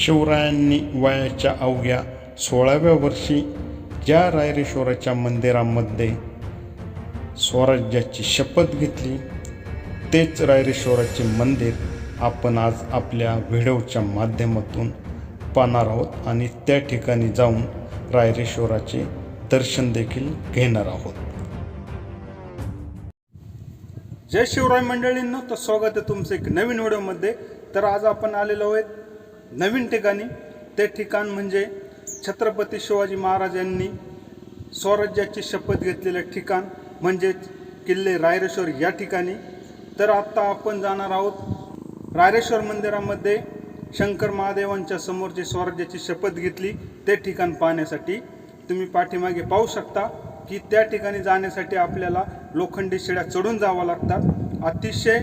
शिवरायांनी वयाच्या अवघ्या सोळाव्या वर्षी ज्या रायरेश्वराच्या मंदिरामध्ये स्वराज्याची शपथ घेतली तेच रायरेश्वराचे मंदिर आपण आज आपल्या व्हिडिओच्या माध्यमातून पाहणार आहोत आणि त्या ठिकाणी जाऊन रायरेश्वराचे दर्शन देखील घेणार आहोत. जय शिवराय मंडळींना तर स्वागत आहे तुमचं एक नवीन व्हिडिओमध्ये. तर आज आपण आलेलो आहेत नवीन ठिकाणी. ते ठिकाण म्हणजे छत्रपती शिवाजी महाराज यांनी स्वराज्याची शपथ घेतलेलं ठिकाण म्हणजेच किल्ले रायरेश्वर या ठिकाणी. तर आत्ता आपण जाणार आहोत रायरेश्वर मंदिरामध्ये. शंकर महादेवांच्या समोर जे स्वराज्याची शपथ घेतली ते ठिकाण पाहण्यासाठी तुम्ही पाठीमागे पाहू शकता की त्या ठिकाणी जाण्यासाठी आपल्याला लोखंडी शिड्या चढून जावं लागतात. अतिशय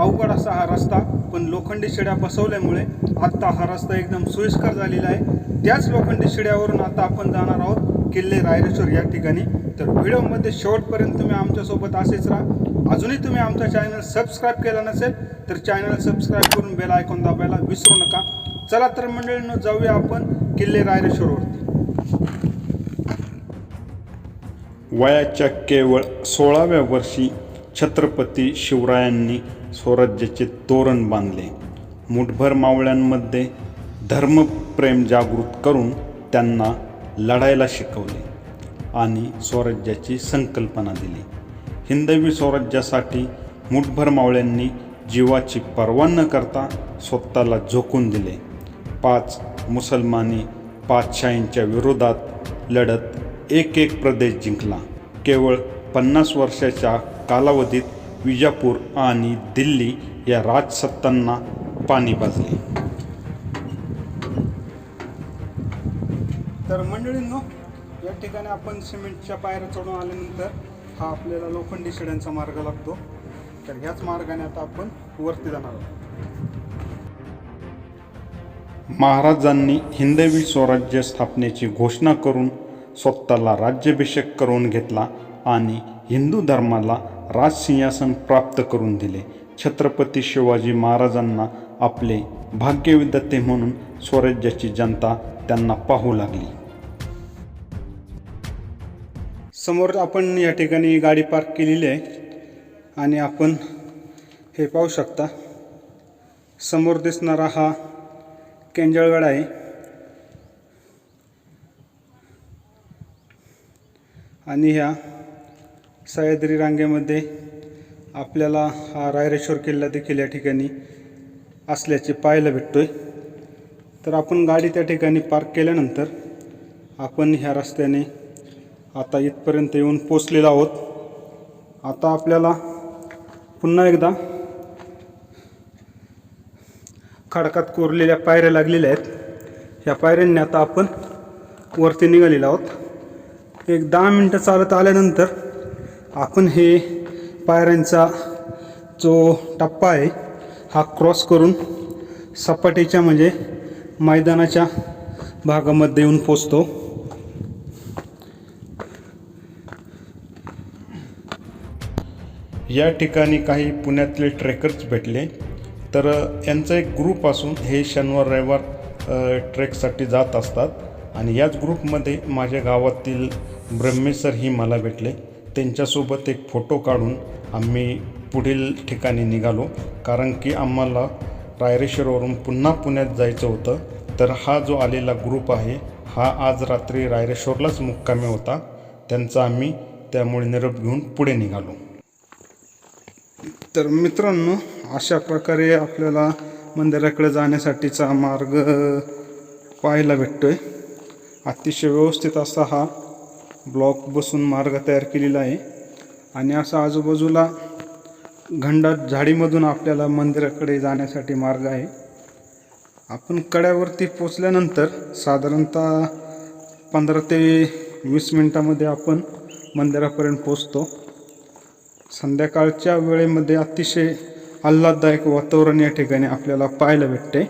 अवघड असा हा रस्ता पण लोखंडी शिड्या बसवल्यामुळे आत्ता हा रस्ता एकदम सोयीस्कर झालेला आहे. त्याच लोखंडी शिड्यावरून आता आपण जाणार आहोत किल्ले रायरेश्वर या ठिकाणी. तर व्हिडिओमध्ये शेवटपर्यंत तुम्ही आमच्यासोबत असेच राहा. अजूनही तुम्ही आमचा चॅनल सबस्क्राईब केला नसेल तर चॅनल सबस्क्राईब करून बेल आयकॉन दाबायला विसरू नका. चला तर मंडळीनं जाऊया आपण किल्ले रायरेश्वरवरती. वयाच्या केवळ सोळाव्या वर्षी छत्रपती शिवरायांनी स्वराज्याचे तोरण बांधले. मुठभर मावळ्यांमध्ये धर्मप्रेम जागृत करून त्यांना लढायला शिकवले आणि स्वराज्याची संकल्पना दिली. हिंदवी स्वराज्यासाठी मुठभर मावळ्यांनी जीवाची पर्वा न करता स्वतःला झोकून दिले. पाच मुसलमानी पाचशाहींच्या विरोधात लढत एक एक प्रदेश जिंकला. केवळ पन्नास वर्षाच्या कालावधीत विजापूर आणि दिल्ली या राजसत्तांना पाणी पाजले तर मंडळींनो या ठिकाणी आपण सिमेंटच्या पायऱ्या चढून आल्यानंतर हा आपल्याला लोखंडी शिड्यांचा मार्ग लागतो. तर ह्याच मार्गाने आता आपण वरती जाणार आहोत. महाराजांनी हिंदवी स्वराज्य स्थापनेची घोषणा करून स्वतःला राज्याभिषेक करून घेतला आणि हिंदू धर्माला राजसिंहासन प्राप्त करून दिले. छत्रपती शिवाजी महाराजांना आपले भाग्यविदते म्हणून स्वराज्याची जनता त्यांना पाहू लागली. समोर आपण या ठिकाणी गाडी पार्क केलेली आहे. आणि आपण हे पाहू शकता समोर दिसणारा हा केंजळगड आहे. आणि ह्या सह्याद्री रांगेमध्ये आपल्याला हा रायरेश्वर किल्ला देखील या ठिकाणी असल्याचे पाहायला भेटतोय. तर आपण गाडी त्या ठिकाणी पार्क केल्यानंतर आपण ह्या रस्त्याने आता इथपर्यंत येऊन पोचलेलो आहोत. आता आपल्याला पुन्हा एकदा खडकात कोरलेल्या पायऱ्या लागलेल्या आहेत. ह्या पायऱ्यांनी आता आपण वरती निघालेलो आहोत. एक दहा मिनटं चालत आल्यानंतर आपण हे पायऱ्यांचा जो टप्पा आहे हा क्रॉस करून सपाटीच्या म्हणजे मैदानाच्या भागामध्ये येऊन पोचतो. या ठिकाणी काही पुण्यातले ट्रेकर्स भेटले. तर यांचा एक ग्रुप असून हे शनिवार रविवार ट्रेकसाठी जात असतात. आणि याच ग्रुपमध्ये माझ्या गावातील ब्रह्मेसरही मला भेटले. त्यांच्यासोबत एक फोटो काढून आम्ही पुढील ठिकाणी निघालो. कारण की आम्हाला रायरेश्वरवरून पुन्हा पुण्यात जायचं होतं. तर हा जो आलेला ग्रुप आहे हा आज रात्री रायरेश्वरलाच मुक्कामी होता. त्यांचा आम्ही त्यामुळे निरोप घेऊन पुढे निघालो. तर मित्रांनो अशा प्रकारे आपल्याला मंदिराकडे जाण्यासाठीचा मार्ग पाहायला भेटतो आहे अतिशय व्यवस्थित असा हा ब्लॉक बसून मार्ग तयार केलेला आहे. आणि असा आजूबाजूला घंडाट झाडीमधून आपल्याला मंदिराकडे जाण्यासाठी मार्ग आहे. आपण कड्यावरती पोचल्यानंतर साधारणतः पंधरा ते वीस मिनटामध्ये आपण मंदिरापर्यंत पोचतो. संध्याकाळच्या वेळेमध्ये अतिशय आल्हाददायक वातावरण या ठिकाणी आपल्याला पाहायला भेटते.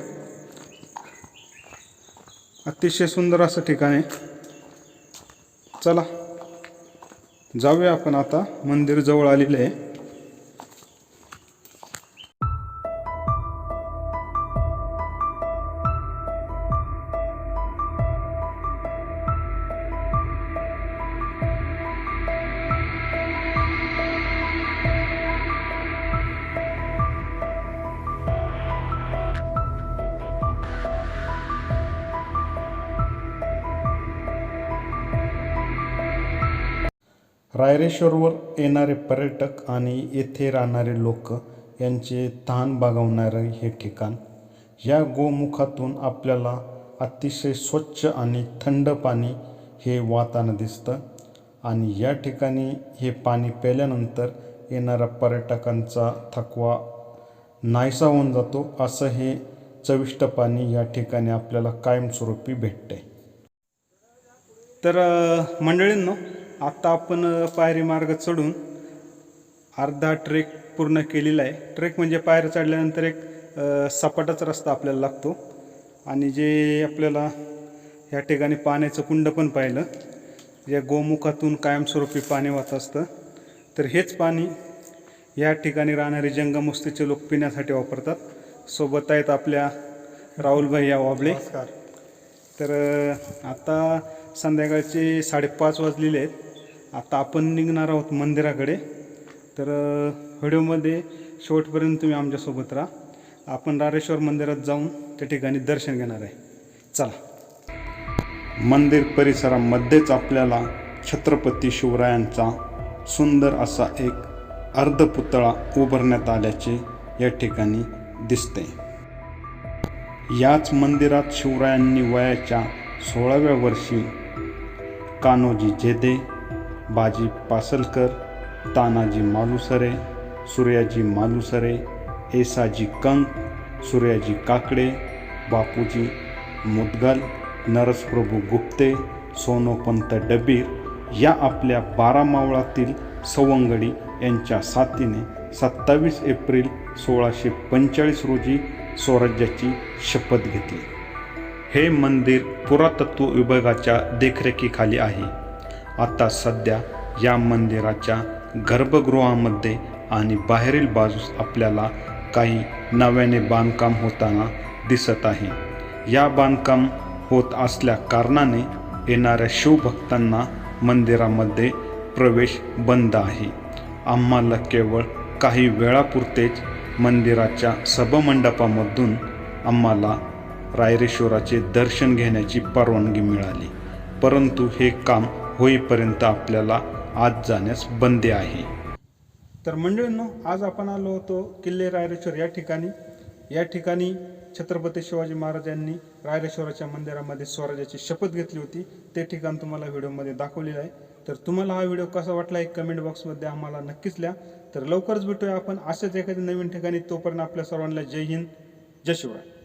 अतिशय सुंदर असं ठिकाण आहे. चला. जाऊया आपण आता. मंदिर जवळ आलेलं आहे. रायरेश्वरवर येणारे पर्यटक आणि येथे राहणारे लोक यांचे तहान भागवणारे हे ठिकाण. या गोमुखातून आपल्याला अतिशय स्वच्छ आणि थंड पाणी हे वाहताना दिसतं आणि या ठिकाणी हे पाणी प्यायल्यानंतर येणारा पर्यटकांचा थकवा नाहीसा होऊन जातो असं हे चविष्ट पाणी या ठिकाणी आपल्याला कायमस्वरूपी भेटते तर मंडळींनो आत्ता आपण पायरी मार्ग चढून अर्धा ट्रेक पूर्ण केलेला आहे. ट्रेक म्हणजे पायऱ्या चढल्यानंतर एक सपाटाचा रस्ता आपल्याला लागतो. आणि जे आपल्याला या ठिकाणी पाण्याचं कुंड पण पाहिलं या गोमुखातून कायमस्वरूपी पाणी वाहत असतं तर हेच पाणी या ठिकाणी राहणारे जंगमस्तीचे लोक पिण्यासाठी वापरतात. सोबत आहेत आपल्या राहुलभाई या वाबळे. तर आता संध्याकाळचे साडेपाच वाजलेले आहेत. आता आपण निघणार आहोत मंदिराकडे. तर व्हिडिओमध्ये शेवटपर्यंत तुम्ही आमच्यासोबत राहा. आपण रारेश्वर मंदिरात जाऊन त्या ठिकाणी दर्शन घेणार आहे. चला. मंदिर परिसरामध्येच आपल्याला छत्रपती शिवरायांचा सुंदर असा एक अर्धपुतळा उभारण्यात आल्याचे या ठिकाणी दिसते. याच मंदिरात शिवरायांनी वयाच्या सोळाव्या वर्षी कान्होजी जेदे बाजी पासलकर तानाजी मालुसरे सूर्याजी मालुसरे एसाजी कंक सूर्याजी काकडे बापूजी मुदगल नरसप्रभू गुप्ते सोनोपंत डबीर या आपल्या बारा मावळातील सवंगडी यांच्या साथीने सत्तावीस एप्रिल सोळाशे पंचेचाळीस रोजी स्वराज्याची शपथ घेतली. हे मंदिर पुरातत्व विभागाच्या देखरेखीखाली आहे. आता सध्या या मंदिराच्या गर्भगृहामध्ये आणि बाहेरील बाजूस आपल्याला काही नव्याने बांधकाम होताना दिसत आहे. या बांधकाम होत असल्या कारणाने येणाऱ्या शिवभक्तांना मंदिरामध्ये प्रवेश बंद आहे. आम्हाला केवळ काही वेळापुरतेच मंदिराच्या सभमंडपामधून आम्हाला रायरेश्वराचे दर्शन घेण्याची परवानगी मिळाली. परंतु हे काम होईपर्यंत आपल्याला आज जाण्यास बंदी आहे. तर मंडळींनो आज आपण आलो होतो किल्ले रायरेश्वर या ठिकाणी. या ठिकाणी छत्रपती शिवाजी महाराजांनी रायरेश्वराच्या मंदिरामध्ये स्वराज्याची शपथ घेतली होती. ते ठिकाण तुम्हाला व्हिडिओमध्ये दाखवलेलं आहे. तर तुम्हाला हा व्हिडिओ कसा वाटला एक कमेंट बॉक्समध्ये आम्हाला नक्कीच लिहा. तर लवकरच भेटूया आपण अशाच एखाद्या नवीन ठिकाणी. तोपर्यंत आपल्या सर्वांना जय हिंद जय शिवराय.